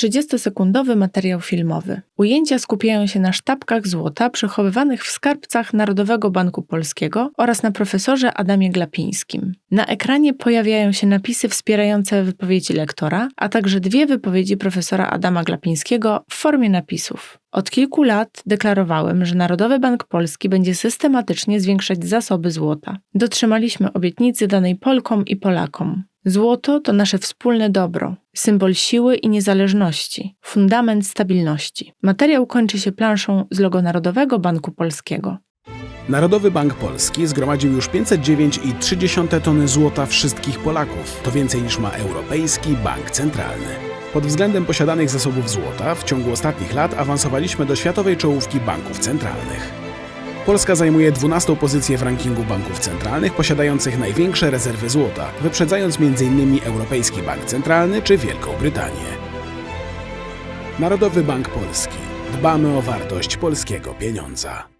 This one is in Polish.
30-sekundowy materiał filmowy. Ujęcia skupiają się na sztabkach złota przechowywanych w skarbcach Narodowego Banku Polskiego oraz na profesorze Adamie Glapińskim. Na ekranie pojawiają się napisy wspierające wypowiedzi lektora, a także dwie wypowiedzi profesora Adama Glapińskiego w formie napisów. Od kilku lat deklarowałem, że Narodowy Bank Polski będzie systematycznie zwiększać zasoby złota. Dotrzymaliśmy obietnicy danej Polkom i Polakom. Złoto to nasze wspólne dobro, symbol siły i niezależności, fundament stabilności. Materiał kończy się planszą z logo Narodowego Banku Polskiego. Narodowy Bank Polski zgromadził już 509,3 tony złota wszystkich Polaków. To więcej niż ma Europejski Bank Centralny. Pod względem posiadanych zasobów złota w ciągu ostatnich lat awansowaliśmy do światowej czołówki banków centralnych. Polska zajmuje 12 pozycję w rankingu banków centralnych posiadających największe rezerwy złota, wyprzedzając m.in. Europejski Bank Centralny czy Wielką Brytanię. Narodowy Bank Polski. Dbamy o wartość polskiego pieniądza.